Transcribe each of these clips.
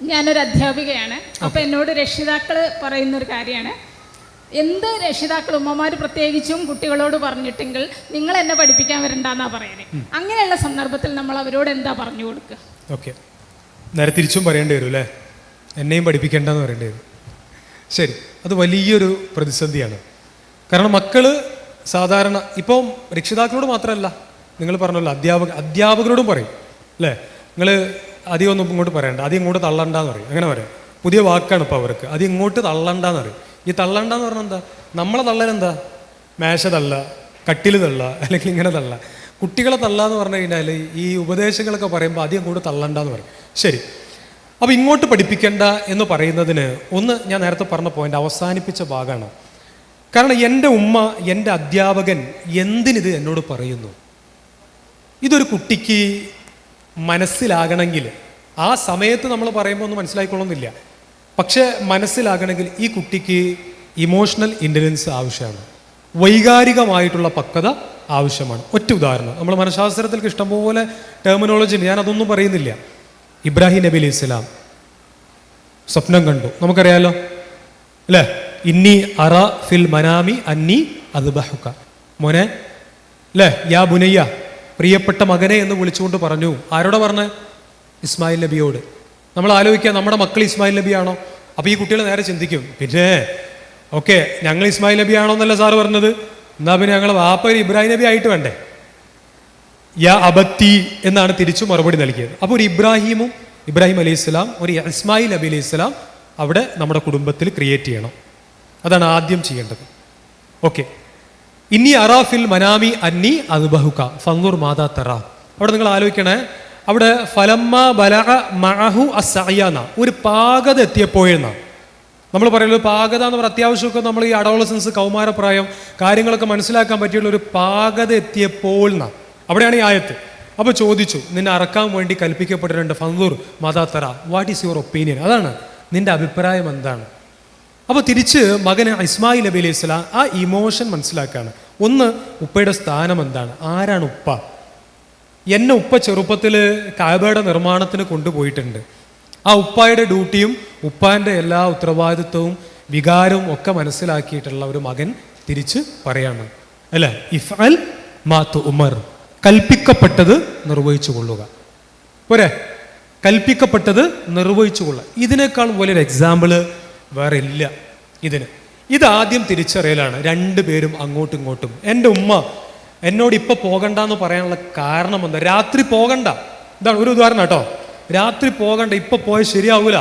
ഞാനൊരു അധ്യാപികയാണ്. അപ്പോൾ എന്നോട് രക്ഷിതാക്കൾ പറയുന്ന ഒരു കാര്യമാണ്. എന്ത് രക്ഷിതാക്കൾ ഉമ്മമാര് പ്രത്യേകിച്ചും കുട്ടികളോട് പറഞ്ഞിട്ടെങ്കിൽ നിങ്ങൾ എന്നെ പഠിപ്പിക്കാൻ വരണ്ടെന്നാ പറയുന്നത് അങ്ങനെയുള്ള സന്ദർഭത്തിൽ നമ്മൾ അവരോട് എന്താ പറഞ്ഞു കൊടുക്കുക ഓക്കെ. നേരെ തിരിച്ചും പറയേണ്ടി വരും അല്ലേ എന്നെയും പഠിപ്പിക്കേണ്ടെന്ന് പറയേണ്ടി വരും. ശരി. അത് വലിയൊരു പ്രതിസന്ധിയാണ്. കാരണം മക്കൾ സാധാരണ ഇപ്പം രക്ഷിതാക്കളോട് മാത്രമല്ല നിങ്ങൾ പറഞ്ഞല്ലോ അധ്യാപക അധ്യാപകരോടും പറയും അല്ലേ നിങ്ങൾ അധികം ഒന്നും ഇങ്ങോട്ട് പറയണ്ട. അധികം ഇങ്ങോട്ട് തള്ളണ്ടെന്ന് പറയും. അങ്ങനെ പറയാം. പുതിയ വാക്കാണ് ഇപ്പോൾ അവർക്ക്. അത് ഇങ്ങോട്ട് തള്ളണ്ടെന്ന് പറയും. ഈ തള്ളണ്ടെന്ന് പറഞ്ഞാൽ എന്താ? നമ്മളെ തള്ളലെന്താ മേശ തള്ള കട്ടിൽ തള്ള അല്ലെങ്കിൽ ഇങ്ങനെ തള്ള. കുട്ടികളെ തള്ള എന്ന് പറഞ്ഞു കഴിഞ്ഞാൽ ഈ ഉപദേശങ്ങളൊക്കെ പറയുമ്പോൾ അധികം കൂടെ തള്ളണ്ടെന്ന് പറയും. ശരി. അപ്പോൾ ഇങ്ങോട്ട് പഠിപ്പിക്കേണ്ട എന്ന് പറയുന്നതിന് ഒന്ന് ഞാൻ നേരത്തെ പറഞ്ഞ പോയിന്റ് അവസാനിപ്പിച്ച ഭാഗമാണ് കാരണം എന്റെ ഉമ്മ എന്റെ അധ്യാപകൻ എന്തിനിത് എന്നോട് പറയുന്നു? ഇതൊരു കുട്ടിക്ക് മനസ്സിലാകണമെങ്കിൽ. ആ സമയത്ത് നമ്മൾ പറയുമ്പോൾ ഒന്നും മനസ്സിലായിക്കൊള്ളുന്നില്ല. പക്ഷേ മനസ്സിലാകണമെങ്കിൽ ഈ കുട്ടിക്ക് ഇമോഷണൽ ഇന്റലിജൻസ് ആവശ്യമാണ്. വൈകാരികമായിട്ടുള്ള പക്വത ആവശ്യമാണ്. ഒറ്റ ഉദാഹരണം. നമ്മൾ മനഃശാസ്ത്രത്തിൽ ഇഷ്ടംപോലെ ടെർമിനോളജി ഉണ്ട്. ഞാൻ അതൊന്നും പറയുന്നില്ല. ഇബ്രാഹിം നബി അലി ഇസ്ലാം സ്വപ്നം കണ്ടു. നമുക്കറിയാലോ? അല്ലേ? ഇന്നി അറ ഫിൽ മനാമി അന്നി അത് ബഹുക്ക മോനെ അല്ലേ? യാ ബുനയ്യ പ്രിയപ്പെട്ട മകനെ എന്ന് വിളിച്ചുകൊണ്ട് പറഞ്ഞു. ആരോടെ പറഞ്ഞ്? ഇസ്മായിൽ നബിയോട്. നമ്മൾ ആലോചിക്കുക നമ്മുടെ മക്കൾ ഇസ്മായിൽ നബിയാണോ? അപ്പോൾ ഈ കുട്ടികൾ നേരെ ചിന്തിക്കും പിന്നെ ഓക്കെ ഞങ്ങൾ ഇസ്മായിൽ നബി ആണോ എന്നല്ല സാറ് പറഞ്ഞത്? എന്നാ പിന്നെ ഞങ്ങൾ വാപ്പ ഒരു ഇബ്രാഹിം നബി ആയിട്ട് വേണ്ടേ? യാ അബത്തി എന്നാണ് തിരിച്ചു മറുപടി നൽകിയത്. അപ്പോൾ ഒരു ഇബ്രാഹിമും ഇബ്രാഹിം അലൈഹി ഇസ്ലാം ഒരു ഇസ്മായിൽ നബി അലൈഹി ഇസ്ലാം അവിടെ നമ്മുടെ കുടുംബത്തിൽ ക്രിയേറ്റ് ചെയ്യണം. അതാണ് ആദ്യം ചെയ്യേണ്ടത്. ഓക്കെ. ഇനി അറാഫിൽ മനാമി അന്നി അദ്ബഹുക ഫന്നൂർ മാതാ തറ. അവിടെ നിങ്ങൾ ആലോചിക്കണേ അവിടെ ഫലമ്മ ബലഹ മഅഹു അസയ്യാന്ന ഒരു പാകത എത്തിയപ്പോഴെന്ന. നമ്മൾ പറയുന്നത് പാകത എന്ന് പറയുന്ന അത്യാവശ്യമൊക്കെ നമ്മൾ ഈ അഡോളസൻസ് കൗമാരപ്രായം കാര്യങ്ങളൊക്കെ മനസ്സിലാക്കാൻ പറ്റിയുള്ള ഒരു പാകത എത്തിയപ്പോൾ എന്ന. അവിടെയാണ് ഈ ആയത്ത്. അപ്പോൾ ചോദിച്ചു നിന്നെ അറക്കാൻ വേണ്ടി കൽപ്പിക്കപ്പെട്ടിട്ടുണ്ട് ഫന്നൂർ മാതാ തറ വാട്ട് ഈസ് യുവർ ഒപ്പീനിയൻ അതാണ് നിന്റെ അഭിപ്രായം എന്താണ്? അപ്പോൾ തിരിച്ച് മകന് ഇസ്മായിൽ നബി അലൈഹി സ്വലാം ആ ഇമോഷൻ മനസ്സിലാക്കുകയാണ് ഒന്ന് ഉപ്പയുടെ സ്ഥാനം എന്താണ്? ആരാണ് ഉപ്പ? എന്നെ ഉപ്പ ചെറുപ്പത്തിൽ കാബയുടെ നിർമ്മാണത്തിന് കൊണ്ടുപോയിട്ടുണ്ട്. ആ ഉപ്പായുടെ ഡ്യൂട്ടിയും ഉപ്പാന്റെ എല്ലാ ഉത്തരവാദിത്വവും വികാരവും ഒക്കെ മനസ്സിലാക്കിയിട്ടുള്ള ഒരു മകൻ തിരിച്ച് പറയാണ്. അല്ലേ? ഇഫ് അൽ മാത്തു ഉമർ കൽപ്പിക്കപ്പെട്ടത് നിർവഹിച്ചു കൊള്ളുക. പോരെ? കൽപ്പിക്കപ്പെട്ടത് നിർവഹിച്ചു കൊള്ളുക. ഇതിനേക്കാൾ വലിയൊരു എക്സാമ്പിൾ വേറെ ഇല്ല ഇതിന്. ഇതാദ്യം തിരിച്ചറിയലാണ് രണ്ടുപേരും അങ്ങോട്ടും ഇങ്ങോട്ടും. എന്റെ ഉമ്മ എന്നോട് ഇപ്പൊ പോകണ്ട എന്ന് പറയാനുള്ള കാരണം എന്താ? രാത്രി പോകണ്ട. ഇതാണ് ഒരു ഉദാഹരണം കേട്ടോ. രാത്രി പോകണ്ട ഇപ്പൊ പോയാൽ ശരിയാവൂല.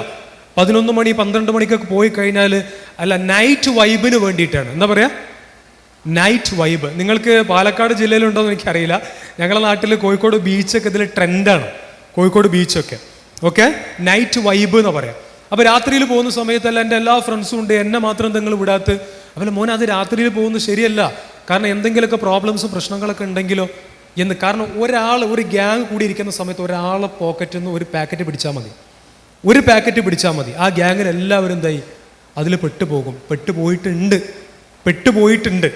പതിനൊന്ന് മണി പന്ത്രണ്ട് മണിക്കൊക്കെ പോയി കഴിഞ്ഞാൽ അല്ല നൈറ്റ് വൈബിന് വേണ്ടിയിട്ടാണ്. എന്താ പറയാ? നൈറ്റ് വൈബ് നിങ്ങൾക്ക് പാലക്കാട് ജില്ലയിലുണ്ടോ എന്ന് എനിക്കറിയില്ല. ഞങ്ങളുടെ നാട്ടിൽ കോഴിക്കോട് ബീച്ചൊക്കെ ഇതിൽ ട്രെൻഡാണ് കോഴിക്കോട് ബീച്ചൊക്കെ ഓക്കെ നൈറ്റ് വൈബ് എന്ന് പറയാം. അപ്പോൾ രാത്രിയിൽ പോകുന്ന സമയത്തല്ല എന്റെ എല്ലാ ഫ്രണ്ട്സും ഉണ്ട് എന്നെ മാത്രം നിങ്ങൾ വിടാത്ത്. അപ്പോൾ മോൻ അത് രാത്രിയിൽ പോകുന്നത് ശരിയല്ല. കാരണം എന്തെങ്കിലുമൊക്കെ പ്രോബ്ലംസും പ്രശ്നങ്ങളൊക്കെ ഉണ്ടെങ്കിലോ എന്ന്. കാരണം ഒരാൾ ഒരു ഗ്യാങ് കൂടി ഇരിക്കുന്ന സമയത്ത് ഒരാളെ പോക്കറ്റിൽ നിന്ന് ഒരു പാക്കറ്റ് പിടിച്ചാൽ മതി. ഒരു പാക്കറ്റ് പിടിച്ചാൽ മതി. ആ ഗ്യാങ്ങിൽ എല്ലാവരും എന്തായി? അതിൽ പെട്ടുപോകും. പെട്ടുപോയിട്ടുണ്ട്. പെട്ടുപോയിട്ടുണ്ട്.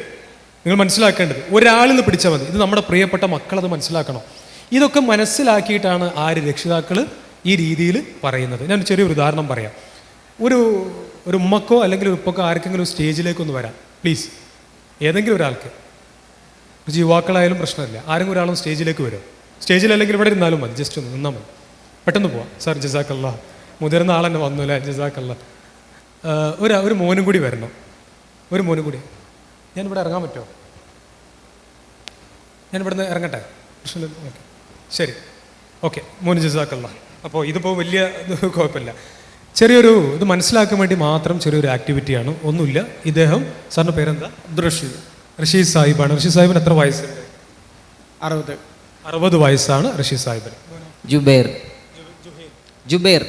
നിങ്ങൾ മനസ്സിലാക്കേണ്ടത്. ഒരാളിൽ നിന്ന് പിടിച്ചാൽ മതി. ഇത് നമ്മുടെ പ്രിയപ്പെട്ട മക്കളത് മനസ്സിലാക്കണം. ഇതൊക്കെ മനസ്സിലാക്കിയിട്ടാണ് ആര് രക്ഷിതാക്കൾ ഈ രീതിയിൽ പറയുന്നത്. ഞാൻ ചെറിയൊരു ഉദാഹരണം പറയാം. ഒരു ഒരു ഉമ്മക്കോ അല്ലെങ്കിൽ ഒരു ഉപ്പക്കോ ആർക്കെങ്കിലും സ്റ്റേജിലേക്കൊന്ന് വരാം. പ്ലീസ്. ഏതെങ്കിലും ഒരാൾക്ക്. യുവാക്കളായാലും പ്രശ്നമില്ല. ആരെങ്കിലും ഒരാളും സ്റ്റേജിലേക്ക് വരും. സ്റ്റേജിൽ അല്ലെങ്കിൽ ഇവിടെ ഇരുന്നാലും മതി. ജസ്റ്റ് ഒന്ന് നിന്നാൽ മതി. പെട്ടെന്ന് പോവാം. സാർ ജസാക്കല്ല മുതിർന്ന ആളെന്നെ വന്നു അല്ലേ? ജസാക്കല്ല ഒരു ഒരു മോനും കൂടി വരണം. ഒരു മോനും കൂടി. ഞാൻ ഇവിടെ ഇറങ്ങാൻ പറ്റുമോ? ഞാൻ ഇവിടുന്ന് ഇറങ്ങട്ടെ? പ്രശ്നമില്ല. ഓക്കെ. ശരി. ഓക്കെ. മോന് ജസാക്കല്ല അപ്പോൾ ഇതിപ്പോൾ വലിയ കുഴപ്പമില്ല. ചെറിയൊരു ഇത് മനസ്സിലാക്കാൻ വേണ്ടി മാത്രം ചെറിയൊരു ആക്ടിവിറ്റിയാണ് ഒന്നുമില്ല. ഇദ്ദേഹം സാറിന്റെ പേരെന്താ? ദൃഷി ഋഷി സാഹിബാണ്. ഋഷി സാഹിബിന് എത്ര വയസ്സുണ്ട്? അറുപത്. അറുപത് വയസ്സാണ് ഋഷി സാഹിബിന്. ജുബേർ. ജുബേർ.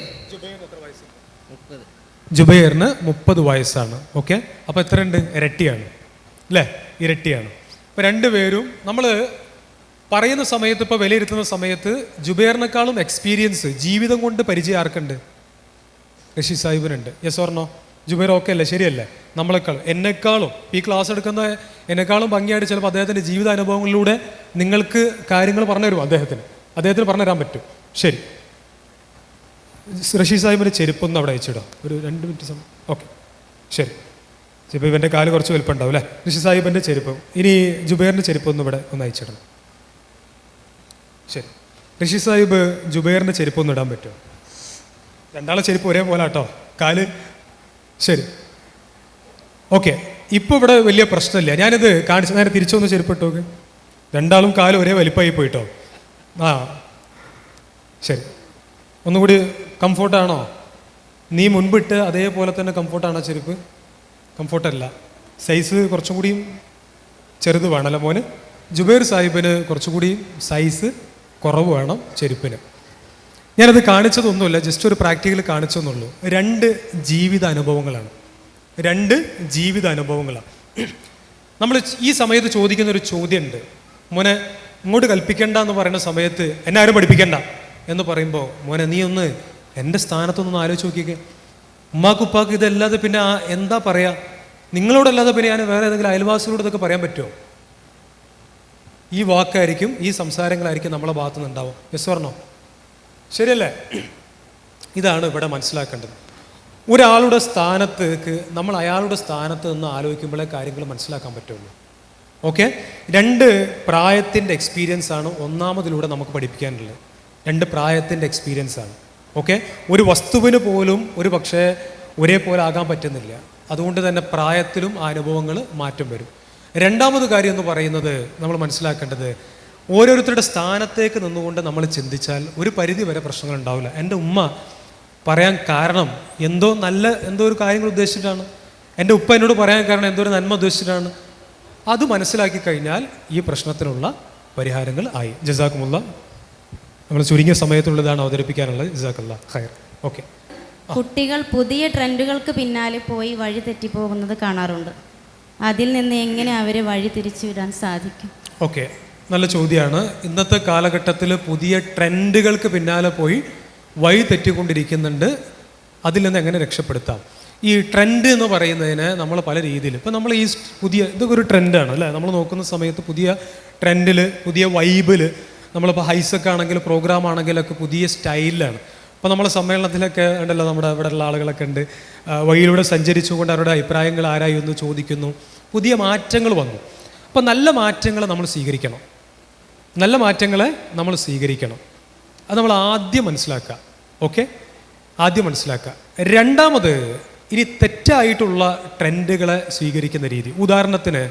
ജുബൈറിന് മുപ്പത് വയസ്സാണ്. ഓക്കെ? അപ്പോൾ എത്രയുണ്ട്? ഇരട്ടിയാണ്. അല്ലേ? ഇരട്ടിയാണ്. അപ്പോൾ രണ്ടുപേരും നമ്മൾ പറയുന്ന സമയത്ത് ഇപ്പോൾ വിലയിരുത്തുന്ന സമയത്ത് ജുബേറിനേക്കാളും എക്സ്പീരിയൻസ് ജീവിതം കൊണ്ട് പരിചയം ആർക്കുണ്ട്? Rishi സാഹിബിനുണ്ട്. Yes or no Zubair okay അല്ലേ? ശരിയല്ലേ? നമ്മളെക്കാളും. എന്നെക്കാളും. ഈ ക്ലാസ് എടുക്കുന്ന എന്നെക്കാളും ഭംഗിയായിട്ട് ചിലപ്പോൾ അദ്ദേഹത്തിന്റെ ജീവിത അനുഭവങ്ങളിലൂടെ നിങ്ങൾക്ക് കാര്യങ്ങൾ പറഞ്ഞു തരും അദ്ദേഹത്തിന്. അദ്ദേഹത്തിന് പറഞ്ഞു തരാൻ പറ്റും. ശരി. ഋഷി സാഹിബിന്റെ ചെരുപ്പൊന്ന് അവിടെ അയച്ചിടാം? ഒരു രണ്ട് മിനിറ്റ് സമയം. ഓക്കെ ശരി. ഇപ്പോൾ കാൽ കുറച്ച് വലുപ്പം ഉണ്ടാവും അല്ലേ? ഋഷി സാഹിബിന്റെ ചെരുപ്പ്. ഇനി ജുബൈറിന്റെ ചെരുപ്പൊന്നും ഇവിടെ ഒന്ന് അയച്ചിടണം. ശരി. ഋഷി സാഹിബ് ജുബൈറിന്റെ ചെരുപ്പ് ഒന്ന് ഇടാൻ പറ്റുമോ? രണ്ടാളെ ചെരുപ്പ് ഒരേപോലെ കേട്ടോ കാൽ. ശരി. ഓക്കെ. ഇപ്പോൾ ഇവിടെ വലിയ പ്രശ്നമില്ല. ഞാനിത് കാണിച്ച നേരെ തിരിച്ചു തിരിച്ചൊന്ന് ചെരുപ്പ് നോക്ക്. രണ്ടാളും കാൽ ഒരേ വലിപ്പമായി പോയിട്ടോ. ആ. ശരി. ഒന്നുകൂടി കംഫോർട്ടാണോ? നീ മുൻപിട്ട് അതേപോലെ തന്നെ കംഫോർട്ടാണോ ചെരുപ്പ്? കംഫോർട്ടല്ല. സൈസ് കുറച്ചും കൂടിയും ചെറുത് വേണമല്ലോ മോന്. ജുബൈർ സാഹിബിന് കുറച്ചുകൂടി സൈസ് കുറവ് വേണം ചെരുപ്പിന്. ഞാനത് കാണിച്ചതൊന്നുമില്ല ജസ്റ്റ് ഒരു പ്രാക്ടിക്കൽ കാണിച്ചെന്നുള്ളൂ രണ്ട് ജീവിത അനുഭവങ്ങളാണ് രണ്ട് ജീവിത അനുഭവങ്ങളാണ് നമ്മൾ ഈ സമയത്ത് ചോദിക്കുന്ന ഒരു ചോദ്യമുണ്ട്. മോനെ ഇങ്ങോട്ട് കൽപ്പിക്കണ്ട എന്ന് പറയുന്ന സമയത്ത് എന്നെ ആരും പഠിപ്പിക്കണ്ട എന്ന് പറയുമ്പോൾ മോനെ നീ ഒന്ന് എന്റെ സ്ഥാനത്തൊന്ന് ആലോചിച്ച് നോക്കിക്കേ. ഉമ്മാക്ക് ഉപ്പാക്ക് ഇതല്ലാതെ പിന്നെ എന്താ പറയുക നിങ്ങളോടല്ലാതെ പിന്നെ ഞാൻ വേറെ ഏതെങ്കിലും അയൽവാസികളോട് ഇതൊക്കെ പറയാൻ പറ്റുമോ? ഈ വാക്കായിരിക്കും ഈ സംസാരങ്ങളായിരിക്കും നമ്മളെ ഭാഗത്തു നിന്നുണ്ടാവും യെസ് പറഞ്ഞോ ശരിയല്ലേ? ഇതാണ് ഇവിടെ മനസ്സിലാക്കേണ്ടത്. ഒരാളുടെ സ്ഥാനത്തേക്ക് നമ്മൾ അയാളുടെ സ്ഥാനത്ത് നിന്ന് ആലോചിക്കുമ്പോഴേ കാര്യങ്ങൾ മനസ്സിലാക്കാൻ പറ്റുള്ളൂ. ഓക്കെ? രണ്ട് പ്രായത്തിന്റെ എക്സ്പീരിയൻസ് ആണ് ഒന്നാമതിലൂടെ നമുക്ക് പഠിപ്പിക്കാനുള്ളത്. രണ്ട് പ്രായത്തിന്റെ എക്സ്പീരിയൻസ് ആണ് ഓക്കെ? ഒരു വസ്തുവിന് പോലും ഒരു പക്ഷേ ഒരേപോലെ ആകാൻ പറ്റുന്നില്ല. അതുകൊണ്ട് തന്നെ പ്രായത്തിലും അനുഭവങ്ങൾ മാറ്റം വരും. രണ്ടാമത് കാര്യം എന്ന് പറയുന്നത് നമ്മൾ മനസ്സിലാക്കേണ്ടത് ഓരോരുത്തരുടെ സ്ഥാനത്തേക്ക് നിന്നുകൊണ്ട് നമ്മൾ ചിന്തിച്ചാൽ ഒരു പരിധി വരെ പ്രശ്നങ്ങൾ ഉണ്ടാവില്ല. എന്റെ ഉമ്മ പറയാൻ കാരണം എന്തോ നല്ല എന്തോ ഒരു കാര്യങ്ങൾ ഉദ്ദേശിച്ചിട്ടാണ്. എന്റെ ഉപ്പ എന്നോട് പറയാൻ കാരണം എന്തോ ഒരു നന്മ ഉദ്ദേശിച്ചിട്ടാണ്. അത് മനസ്സിലാക്കി കഴിഞ്ഞാൽ ഈ പ്രശ്നത്തിനുള്ള പരിഹാരങ്ങൾ ആയി. ജസാക്കുമുള്ള നമ്മൾ ചുരുങ്ങിയ സമയത്തുള്ളതാണ് അവതരിപ്പിക്കാനുള്ളത്. ജസാക്കല്ല ഹയർ ഓക്കെ. കുട്ടികൾ പുതിയ ട്രെൻഡുകൾക്ക് പിന്നാലെ പോയി വഴി തെറ്റിപ്പോകുന്നത് കാണാറുണ്ട്. അതിൽ നിന്ന് എങ്ങനെ അവരെ വഴി തിരിച്ചു വിടാൻ സാധിക്കും? ഓക്കെ നല്ല ചോദ്യമാണ് ഇന്നത്തെ കാലഘട്ടത്തിൽ പുതിയ ട്രെൻഡുകൾക്ക് പിന്നാലെ പോയി വഴി തെറ്റിക്കൊണ്ടിരിക്കുന്നുണ്ട്. അതിൽ നിന്ന് എങ്ങനെ രക്ഷപ്പെടുത്താം? ഈ ട്രെൻഡ് എന്ന് പറയുന്നതിന് നമ്മൾ പല രീതിയിൽ ഇപ്പം നമ്മൾ ഈ പുതിയ ഇതൊക്കെ ഒരു ട്രെൻഡാണ് അല്ലേ? നമ്മൾ നോക്കുന്ന സമയത്ത് പുതിയ ട്രെൻഡിൽ പുതിയ വൈബിൽ നമ്മളിപ്പോൾ ഹൈസൊക്കെ ആണെങ്കിലും പ്രോഗ്രാം ആണെങ്കിലൊക്കെ പുതിയ സ്റ്റൈലിലാണ്. അപ്പോൾ നമ്മൾ സമ്മേളനത്തിലൊക്കെ ഉണ്ടല്ലോ നമ്മുടെ ഇവിടെയുള്ള ആളുകളൊക്കെ ഉണ്ട്. വഴിയിലൂടെ സഞ്ചരിച്ചുകൊണ്ട് അവരുടെ അഭിപ്രായങ്ങൾ ആരായിരുന്നു ചോദിക്കുന്നു. പുതിയ മാറ്റങ്ങൾ വന്നു. അപ്പോൾ നല്ല മാറ്റങ്ങൾ നമ്മൾ സ്വീകരിക്കണം. നല്ല മാറ്റങ്ങളെ നമ്മൾ സ്വീകരിക്കണം. അത് നമ്മൾ ആദ്യം മനസ്സിലാക്കുക. ഓക്കെ? ആദ്യം മനസ്സിലാക്കുക. രണ്ടാമത് ഇനി തെറ്റായിട്ടുള്ള ട്രെൻഡുകളെ സ്വീകരിക്കുന്ന രീതി. ഉദാഹരണത്തിന്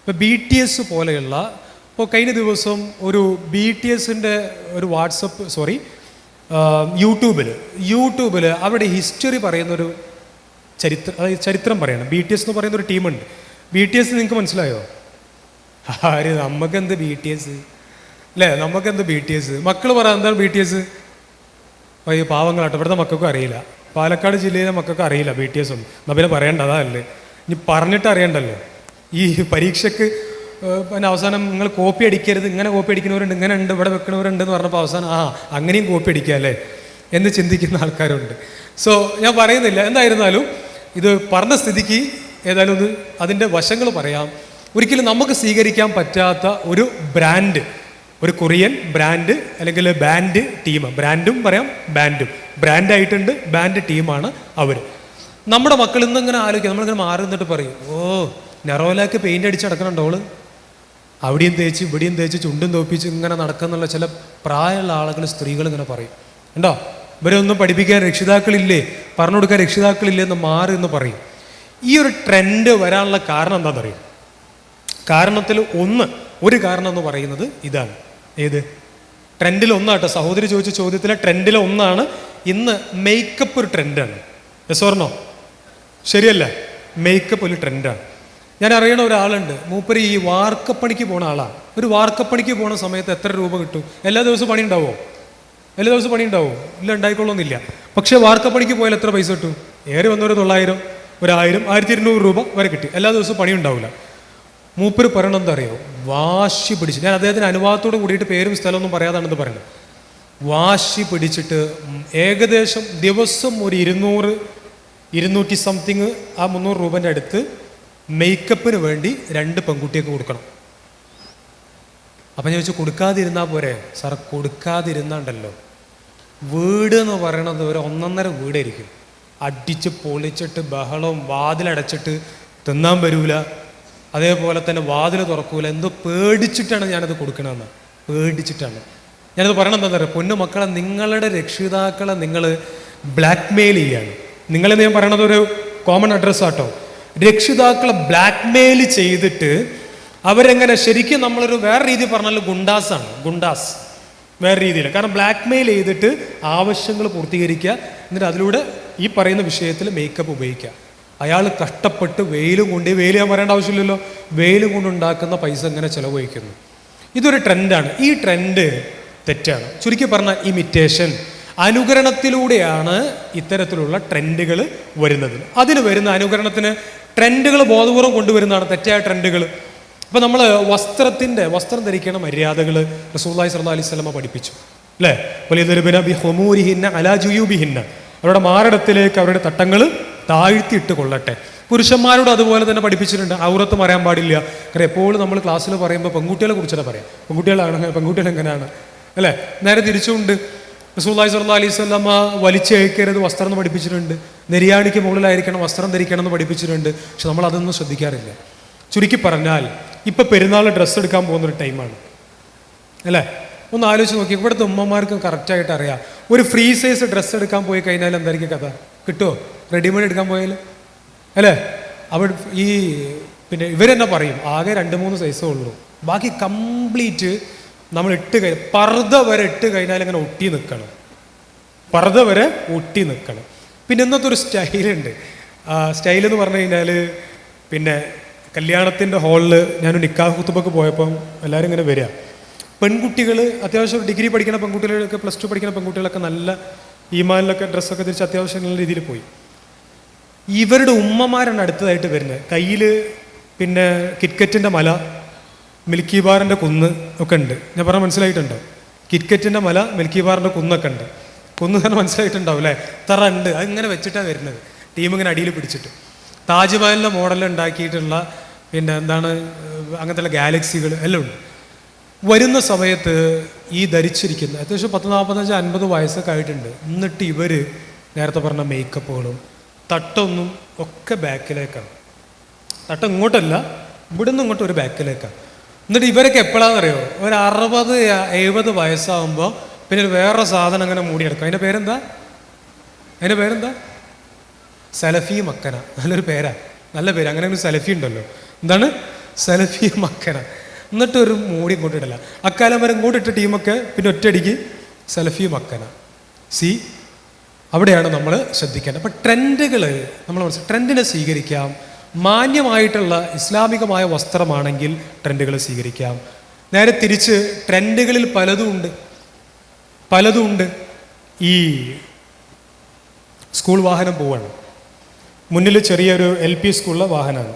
ഇപ്പോൾ ബി ടി എസ് പോലെയുള്ള ഇപ്പോൾ കഴിഞ്ഞ ദിവസം ഒരു ബി ടി എസിന്റെ ഒരു വാട്സപ്പ് സോറി യൂട്യൂബിൽ യൂട്യൂബിൽ അവരുടെ ഹിസ്റ്ററി പറയുന്നൊരു ചരിത്ര ചരിത്രം പറയണം. ബി ടി എസ് എന്ന് പറയുന്നൊരു ടീമുണ്ട്. ബി ടി എസ് നിങ്ങൾക്ക് മനസ്സിലായോ? ആര്? നമുക്കെന്ത് ബി ടി എസ് അല്ലേ നമുക്കെന്ത് ബി ടി എസ് മക്കൾ പറയാം എന്താണ് ബി ടി എസ് അയ്യോ പാവങ്ങളാട്ടോ. ഇവിടുത്തെ മക്കൾക്കും അറിയില്ല. പാലക്കാട് ജില്ലയിലെ മക്കൾക്ക് അറിയില്ല ബി ടി എസ് ഒന്നും. നമ്മൾ പറയണ്ട അതല്ലേ ഇനി പറഞ്ഞിട്ട് അറിയണ്ടല്ലോ. ഈ പരീക്ഷയ്ക്ക് പിന്നെ അവസാനം നിങ്ങൾ കോപ്പി അടിക്കരുത്. ഇങ്ങനെ കോപ്പി അടിക്കുന്നവരുണ്ട് ഇങ്ങനെ ഉണ്ട് ഇവിടെ വെക്കുന്നവരുണ്ട് എന്ന് പറഞ്ഞപ്പോൾ അവസാനം ആ അങ്ങനെയും കോപ്പി അടിക്കുക അല്ലേ? എന്ന് ചിന്തിക്കുന്ന ആൾക്കാരുണ്ട്. സോ ഞാൻ പറയുന്നില്ല. എന്തായിരുന്നാലും ഇത് പറഞ്ഞ സ്ഥിതിക്ക് ഏതായാലും ഒന്ന് അതിന്റെ വശങ്ങൾ പറയാം. ഒരിക്കലും നമുക്ക് സ്വീകരിക്കാൻ പറ്റാത്ത ഒരു ബ്രാൻഡ് ഒരു കൊറിയൻ ബ്രാൻഡ് അല്ലെങ്കിൽ ബാൻഡ് ടീം ബ്രാൻഡും പറയാം ബാൻഡും ബ്രാൻഡായിട്ടുണ്ട് ബാൻഡ് ടീമാണ് അവർ. നമ്മുടെ മക്കൾ ഇന്നിങ്ങനെ ആലോചിക്കുക നമ്മളിങ്ങനെ മാറി നിന്നിട്ട് പറയും ഓ നെറോലാക്ക് പെയിന്റ് അടിച്ച് അവൾ? അവിടെയും തേച്ച് ഇവിടെയും തേച്ച് ചുണ്ടും തോപ്പിച്ച് ഇങ്ങനെ നടക്കുന്നുള്ള ചില പ്രായമുള്ള ആളുകൾ സ്ത്രീകൾ ഇങ്ങനെ പറയും. ഉണ്ടോ ഇവരൊന്നും പഠിപ്പിക്കാൻ രക്ഷിതാക്കളില്ലേ? പറഞ്ഞു കൊടുക്കാൻ രക്ഷിതാക്കളില്ലേ എന്ന് മാറി എന്ന് പറയും. ഈ ഒരു ട്രെൻഡ് വരാനുള്ള കാരണം എന്താണെന്നറിയും? കാരണത്തിൽ ഒന്ന് ഒരു കാരണം എന്ന് പറയുന്നത് ഇതാണ്. ഏത്? ട്രെൻഡിൽ ഒന്നാട്ടോ സഹോദരി ചോദിച്ച ചോദ്യത്തിലെ ട്രെൻഡിൽ ഒന്നാണ്. ഇന്ന് മേക്കപ്പ് ഒരു ട്രെൻഡാണ് യെസ് ഓർണോ ശരിയല്ല? മേക്കപ്പ് ഒരു ട്രെൻഡാണ് ഞാൻ അറിയണ ഒരാളുണ്ട്. മൂപ്പര് ഈ വാർക്കപ്പണിക്ക് പോണ ആളാണ് ഒരു വാർക്കപ്പണിക്ക് പോണ സമയത്ത് എത്ര രൂപ കിട്ടും? എല്ലാ ദിവസവും പണി ഉണ്ടാവോ? എല്ലാ ദിവസവും പണി ഉണ്ടാവോ? ഇല്ല ഉണ്ടായിക്കൊള്ളൊന്നുമില്ല പക്ഷെ വാർക്കപ്പണിക്ക് പോയാൽ എത്ര പൈസ കിട്ടും? ഏറെ വന്നൊരു തൊള്ളായിരം ഒരായിരം ആയിരം ആയിരത്തി ഇരുന്നൂറ് രൂപ വരെ കിട്ടി. എല്ലാ ദിവസവും പണി ഉണ്ടാവില്ല മൂപ്പര് പറയണം എന്താ അറിയോ? വാശി പിടിച്ച്. ഞാൻ അദ്ദേഹത്തിന് അനുവാദത്തോട് കൂടിയിട്ട് പേരും സ്ഥലമൊന്നും പറയാതാണെന്ന് പറയുന്നത് വാശി പിടിച്ചിട്ട് ഏകദേശം ദിവസം ഒരു ഇരുന്നൂറ് ഇരുന്നൂറ്റി സംതിങ് ആ മുന്നൂറ് രൂപന്റെ അടുത്ത് മേക്കപ്പിന് വേണ്ടി രണ്ട് പെൺകുട്ടിയൊക്കെ കൊടുക്കണം. അപ്പം ഞാൻ ചോദിച്ചു കൊടുക്കാതിരുന്നാൽ പോരെ? സാർ കൊടുക്കാതിരുന്നാണ്ടല്ലോ. വീട് എന്ന് പറയണത് ഒരു ഒന്നൊന്നര വീടായിരിക്കും. അടിച്ച് പൊളിച്ചിട്ട് ബഹളവും വാതിലടച്ചിട്ട് തിന്നാൻ വരൂല. അതേപോലെ തന്നെ വാതിൽ തുറക്കൂല. എന്തോ പേടിച്ചിട്ടാണ് ഞാനത് കൊടുക്കണമെന്ന് പേടിച്ചിട്ടാണ്. ഞാനത് പറയണം എന്താ പറയുക പൊന്നു മക്കളെ നിങ്ങളുടെ രക്ഷിതാക്കളെ നിങ്ങൾ ബ്ലാക്ക്മെയിൽ ചെയ്യാണ്. നിങ്ങളെന്ന് ഞാൻ പറയണത് ഒരു കോമൺ അഡ്രസ് ആട്ടോ. രക്ഷിതാക്കളെ ബ്ലാക്ക് മെയിൽ ചെയ്തിട്ട് അവരെങ്ങനെ ശരിക്കും നമ്മളൊരു വേറെ രീതി പറഞ്ഞാൽ ഗുണ്ടാസാണ് ഗുണ്ടാസ്. വേറെ രീതിയിൽ കാരണം ബ്ലാക്ക് മെയിൽ ചെയ്തിട്ട് ആവശ്യങ്ങൾ പൂർത്തീകരിക്കുക എന്നിട്ട് അതിലൂടെ ഈ പറയുന്ന വിഷയത്തിൽ മേക്കപ്പ് ഉപയോഗിക്കുക. അയാൾ കഷ്ടപ്പെട്ട് വെയിലും കൊണ്ട് വെയിൽ ഞാൻ പറയേണ്ട ആവശ്യമില്ലല്ലോ. വെയിലും കൊണ്ടുണ്ടാക്കുന്ന പൈസ ഇങ്ങനെ ചിലവഴിക്കുന്നു? ഇതൊരു ട്രെൻഡാണ് ഈ ട്രെൻഡ് തെറ്റാണ്. ചുരുക്കി പറഞ്ഞ ഇമിറ്റേഷൻ അനുകരണത്തിലൂടെയാണ് ഇത്തരത്തിലുള്ള ട്രെൻഡുകൾ വരുന്നത്. അതിന് വരുന്ന അനുകരണത്തിന് ട്രെൻഡുകൾ ബോധപൂർവം കൊണ്ടുവരുന്നതാണ് തെറ്റായ ട്രെൻഡുകൾ. അപ്പോൾ നമ്മൾ വസ്ത്രത്തിന്റെ വസ്ത്രം ധരിക്കണ മര്യാദകൾ റസൂല്ലായി സല്ലാ അലൈഹി സ്വലമ പഠിപ്പിച്ചു. അല്ലേ? വലിയ ബി ഹൊമൂരിഹിന്ന അലാ ജുയൂബിഹിന്ന. അവരുടെ മാരടത്തിലേക്ക് അവരുടെ തട്ടങ്ങൾ താഴ്ത്തിയിട്ട് കൊള്ളട്ടെ പുരുഷന്മാരോട് അതുപോലെ തന്നെ പഠിപ്പിച്ചിട്ടുണ്ട്. ഔറത്ത് പറയാൻ പാടില്ല. കാരണം എപ്പോഴും നമ്മൾ ക്ലാസ്സിൽ പറയുമ്പോൾ പെൺകുട്ടികളെ കുറിച്ചിട്ട് പറയാം? പെൺകുട്ടികളാണ് പെൺകുട്ടികൾ എങ്ങനെയാണ്? അല്ലേ? നേരെ തിരിച്ചുകൊണ്ട് റസൂല്ലായി സല്ല അലൈഹി സ്വലമ വലിച്ചയക്കരുത് വസ്ത്രം എന്ന് പഠിപ്പിച്ചിട്ടുണ്ട്. നെരിയാണിക്ക് മുകളിലായിരിക്കണം വസ്ത്രം ധരിക്കണം എന്ന് പഠിപ്പിച്ചിട്ടുണ്ട്. പക്ഷെ നമ്മൾ അതൊന്നും ശ്രദ്ധിക്കാറില്ല. ചുരുക്കി പറഞ്ഞാൽ ഇപ്പൊ പെരുന്നാൾ ഡ്രസ്സ് എടുക്കാൻ പോകുന്ന ഒരു ടൈമാണ്. അല്ലേ? ഒന്ന് ആലോചിച്ച് നോക്കി. ഇവിടുത്തെ ഉമ്മമാർക്ക് കറക്റ്റായിട്ട് അറിയാം. ഒരു ഫ്രീ സൈസ് ഡ്രസ്സ് എടുക്കാൻ പോയി കഴിഞ്ഞാൽ എന്തായിരിക്കും കഥ? കിട്ടുമോ റെഡിമെയ്ഡ് എടുക്കാൻ പോയാൽ? അല്ലേ? അവിടെ ഈ പിന്നെ ഇവരെന്നെ പറയും? ആകെ രണ്ട് മൂന്ന് സൈസേ ഉള്ളൂ. ബാക്കി കംപ്ലീറ്റ് നമ്മൾ ഇട്ട് കഴിഞ്ഞ പർദ്ദ വരെ ഇട്ട് കഴിഞ്ഞാൽ ഇങ്ങനെ ഒട്ടി നിൽക്കണം. പർദ്ദ വരെ ഒട്ടി നിൽക്കണം. പിന്നെ ഇന്നത്തെ ഒരു സ്റ്റൈലുണ്ട്. സ്റ്റൈൽ എന്ന് പറഞ്ഞു കഴിഞ്ഞാൽ പിന്നെ കല്യാണത്തിന്റെ ഹാളിൽ ഞാൻ നിക്കാഹ് കുത്തുമ്പൊക്കെ പോയപ്പം എല്ലാവരും ഇങ്ങനെ വരിക. പെൺകുട്ടികൾ അത്യാവശ്യം ഡിഗ്രി പഠിക്കുന്ന പെൺകുട്ടികളൊക്കെ പ്ലസ് ടു പഠിക്കുന്ന പെൺകുട്ടികളൊക്കെ നല്ല ഈമാനിലൊക്കെ ഡ്രസ്സൊക്കെ തിരിച്ച് അത്യാവശ്യം നല്ല രീതിയിൽ പോയി. ഇവരുടെ ഉമ്മമാരാണ് അടുത്തതായിട്ട് വരുന്നത്. കയ്യിൽ പിന്നെ കിറ്റ്കറ്റിന്റെ മല മിൽക്കി ബാറിന്റെ കുന്ന് ഒക്കെ ഉണ്ട്. ഞാൻ പറഞ്ഞാൽ മനസ്സിലായിട്ടുണ്ടോ. കിറ്റ്കറ്റിന്റെ മല മിൽക്കി ബാറിന്റെ കുന്നൊക്കെ ഉണ്ട്. കുന്ന് തന്നെ മനസ്സിലായിട്ടുണ്ടാവും അല്ലേ? തറ ഉണ്ട്. അതിങ്ങനെ വെച്ചിട്ടാണ് വരുന്നത്. ടീം ഇങ്ങനെ അടിയിൽ പിടിച്ചിട്ട്. താജ്മഹലിന്റെ മോഡൽ ഉണ്ടാക്കിയിട്ടുള്ള പിന്നെ എന്താണ് അങ്ങനത്തെ ഗാലക്സികൾ എല്ലാം ഉണ്ട്. വരുന്ന സമയത്ത് ഈ ധരിച്ചിരിക്കുന്ന അത്യാവശ്യം പത്ത് നാൽപ്പത്തഞ്ച് അൻപത് വയസ്സൊക്കെ ആയിട്ടുണ്ട്. എന്നിട്ട് ഇവർ നേരത്തെ പറഞ്ഞ മേക്കപ്പുകളും തട്ടൊന്നും ഒക്കെ ബാക്കിലേക്കാണ് തട്ടം ഇങ്ങോട്ടല്ല ഇവിടുന്ന് ഇങ്ങോട്ട് ഒരു ബാക്കിലേക്കാണ് എന്നിട്ട് ഇവരൊക്കെ എപ്പോഴാണെന്നറിയോ ഒരു അറുപത് എഴുപത് വയസ്സാകുമ്പോൾ പിന്നെ വേറെ സാധനം അങ്ങനെ മൂടിയെടുക്കും. അതിന്റെ പേരെന്താ? അതിന്റെ പേരെന്താ? സലഫി മക്കന. നല്ലൊരു പേരാ. നല്ല പേര്. അങ്ങനെ ഒരു സലഫി ഉണ്ടല്ലോ. എന്താണ്? സലഫി മക്കന. എന്നിട്ട് ഒരു മൂടി ഇങ്ങോട്ട് ഇടല. അക്കാലം വരെ ഇങ്ങോട്ട് ഇട്ട ടീമൊക്കെ പിന്നെ ഒറ്റയടിക്ക് സലഫി മക്കന. സി അവിടെയാണ് നമ്മൾ ശ്രദ്ധിക്കേണ്ടത്. അപ്പം ട്രെൻഡുകൾ നമ്മൾ മനസ്സിലാക്കി ട്രെൻഡിനെ സ്വീകരിക്കാം. മാന്യമായിട്ടുള്ള ഇസ്ലാമികമായ വസ്ത്രമാണെങ്കിൽ ട്രെൻഡുകൾ സ്വീകരിക്കാം. നേരെ തിരിച്ച് ട്രെൻഡുകളിൽ പലതും ഉണ്ട്. പലതും ഉണ്ട്. ഈ സ്കൂൾ വാഹനം പോവാണ്. മുന്നിൽ ചെറിയൊരു എൽ പി സ്കൂളിലെ വാഹനമാണ്.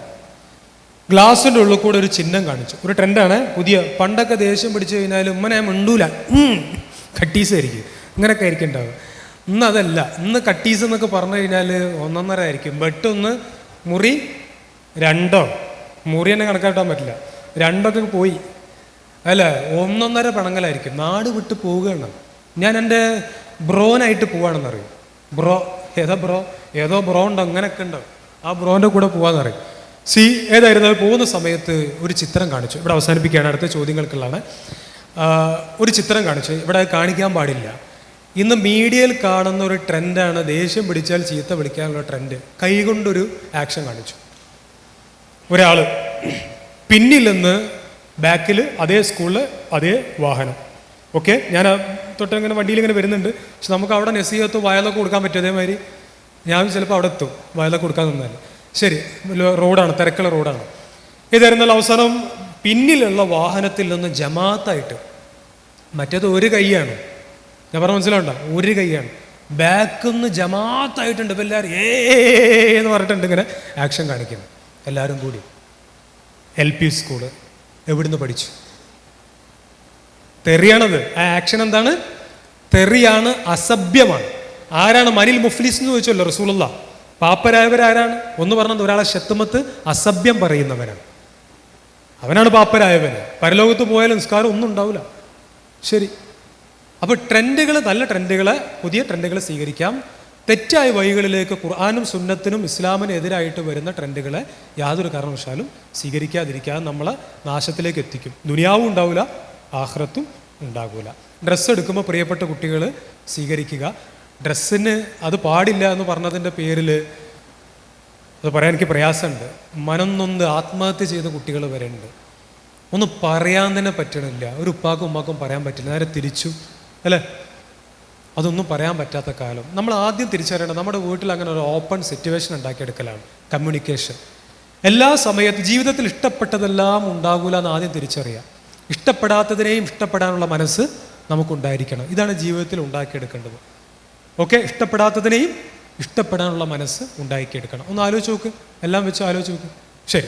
ഗ്ലാസിന്റെ ഉള്ളിൽ കൂടെ ഒരു ചിഹ്നം കാണിച്ചു. ഒരു ട്രെൻഡാണ്. പുതിയ പണ്ടൊക്കെ ദേഷ്യം പിടിച്ചു കഴിഞ്ഞാൽ ഉമ്മനെ മിണ്ടൂല. കട്ടീസ് കട്ടീസായിരിക്കും ഇങ്ങനെയൊക്കെ ആയിരിക്കും ഉണ്ടാവുക. ഇന്ന് അതല്ല. ഇന്ന് കട്ടീസ് എന്നൊക്കെ പറഞ്ഞു കഴിഞ്ഞാൽ ഒന്നൊന്നര ആയിരിക്കും. ബട്ടൊന്ന് മുറി രണ്ടോ? മുറി തന്നെ കണക്കാട്ടാൻ പറ്റില്ല. രണ്ടൊക്കെ പോയി. അല്ല ഒന്നൊന്നര പണങ്ങലായിരിക്കും നാട് വിട്ട് പോവുകയാണ്. ഞാൻ എന്റെ ബ്രോനായിട്ട് പോവാണെന്നറിയും. ബ്രോ ഏതോ ബ്രോ? ഏതോ ബ്രോ ഉണ്ടോ? അങ്ങനെയൊക്കെ ഉണ്ടോ? ആ ബ്രോന്റെ കൂടെ പോവാന്നറിയും. സി ഏതായിരുന്നു? അത് പോകുന്ന സമയത്ത് ഒരു ചിത്രം കാണിച്ചു. ഇവിടെ അവസാനിപ്പിക്കുകയാണ്. അടുത്ത ചോദ്യങ്ങൾക്കുള്ളതാണ്. ഒരു ചിത്രം കാണിച്ചു. ഇവിടെ കാണിക്കാൻ പാടില്ല. ഇന്ന് മീഡിയയിൽ കാണുന്ന ഒരു ട്രെൻഡാണ്. ദേഷ്യം പിടിച്ചാൽ ചീത്ത വിളിക്കാനുള്ള ട്രെൻഡ്. കൈകൊണ്ടൊരു ആക്ഷൻ കാണിച്ചു. ഒരാൾ പിന്നിൽ നിന്ന് ബാക്കിൽ അതേ സ്കൂളിൽ അതേ വാഹനം. ഓക്കെ? ഞാൻ തൊട്ട് ഇങ്ങനെ വണ്ടിയിൽ ഇങ്ങനെ വരുന്നുണ്ട്. പക്ഷെ നമുക്ക് അവിടെ നെസിയത്തോ വയലൊക്കെ കൊടുക്കാൻ പറ്റും. അതേമാതിരി ഞാൻ ചിലപ്പോൾ അവിടെ എത്തും. വയലൊക്കെ കൊടുക്കാൻ നിന്നാൽ. ശരി. റോഡാണ്. തിരക്കുള്ള റോഡാണ്. ഇതായിരുന്നാൽ അവസാനം? പിന്നിലുള്ള വാഹനത്തിൽ നിന്ന് ജമാത്തായിട്ട് മറ്റേത് ഒരു കൈയാണ്. ഞാൻ പറഞ്ഞ മനസ്സിലാവണ്ട? ഒരു കൈയാണ്. ബാക്കിൽ നിന്ന് ജമാത്തായിട്ടുണ്ട് ഇപ്പം എല്ലാവരും ഏ എന്ന് പറഞ്ഞിട്ടുണ്ട് ഇങ്ങനെ ആക്ഷൻ കാണിക്കുന്നു. എല്ലാവരും കൂടി. എൽ പി സ്കൂൾ എവിടുന്ന് പഠിച്ചു? തെറിയാണത്. ആ ആക്ഷൻ എന്താണ്? തെറിയാണ് അസഭ്യമാണ്. ആരാണ് മനിൽ മുഫ്ലിസ് എന്ന് ചോദിച്ചല്ലോ റസൂലുള്ള. പാപ്പരായവരാരാണ്? ഒന്ന് പറഞ്ഞത് ഒരാളെ ശത്തുമത്ത് അസഭ്യം പറയുന്നവരാണ്. അവനാണ് പാപ്പരായവൻ പരലോകത്ത് പോയാൽ നിസ്കാരം ഒന്നും ഉണ്ടാവില്ല. ശരി. അപ്പോൾ ട്രെൻഡുകൾ നല്ല ട്രെൻഡുകളെ പുതിയ ട്രെൻഡുകൾ സ്വീകരിക്കാം. തെറ്റായ വഴികളിലേക്ക് ഖുർആാനും സുന്നത്തിനും ഇസ്ലാമിനും എതിരായിട്ട് വരുന്ന ട്രെൻഡുകളെ യാതൊരു കാരണവശാലും സ്വീകരിക്കാതിരിക്കാതെ നമ്മളെ നാശത്തിലേക്ക് എത്തിക്കും. ദുനിയാവും ഉണ്ടാവില്ല ആഹ്റത്തും ഉണ്ടാകില്ല ഡ്രസ്സ് എടുക്കുമ്പോൾ പ്രിയപ്പെട്ട കുട്ടികൾ സ്വീകരിക്കുക. ഡ്രസ്സിന് അത് പാടില്ല എന്ന് പറഞ്ഞതിന്റെ പേരിൽ അത് പറയാൻ എനിക്ക് പ്രയാസമുണ്ട്. മനം ആത്മഹത്യ ചെയ്ത കുട്ടികൾ വരെ ഉണ്ട്. ഒന്ന് പറയാൻ തന്നെ പറ്റണില്ല. ഒരു ഉപ്പാക്കും ഉമ്മാക്കും പറയാൻ പറ്റില്ല. നേരെ തിരിച്ചു. അല്ലേ? അതൊന്നും പറയാൻ പറ്റാത്ത കാലം. നമ്മൾ ആദ്യം തിരിച്ചറിയേണ്ടത് നമ്മുടെ വീട്ടിൽ അങ്ങനെ ഒരു ഓപ്പൺ സിറ്റുവേഷൻ ഉണ്ടാക്കിയെടുക്കലാണ്. കമ്മ്യൂണിക്കേഷൻ എല്ലാ സമയത്തും ജീവിതത്തിൽ ഇഷ്ടപ്പെട്ടതെല്ലാം ഉണ്ടാകൂല എന്ന് ആദ്യം തിരിച്ചറിയാം. ഇഷ്ടപ്പെടാത്തതിനെയും ഇഷ്ടപ്പെടാനുള്ള മനസ്സ് നമുക്കുണ്ടായിരിക്കണം. ഇതാണ് ജീവിതത്തിൽ ഉണ്ടാക്കിയെടുക്കേണ്ടത്. ഓക്കെ ഇഷ്ടപ്പെടാത്തതിനെയും ഇഷ്ടപ്പെടാനുള്ള മനസ്സ് ഉണ്ടാക്കിയെടുക്കണം. ഒന്ന് ആലോചിച്ച് നോക്ക്. എല്ലാം വെച്ച് ആലോചിച്ച് നോക്ക്. ശരി.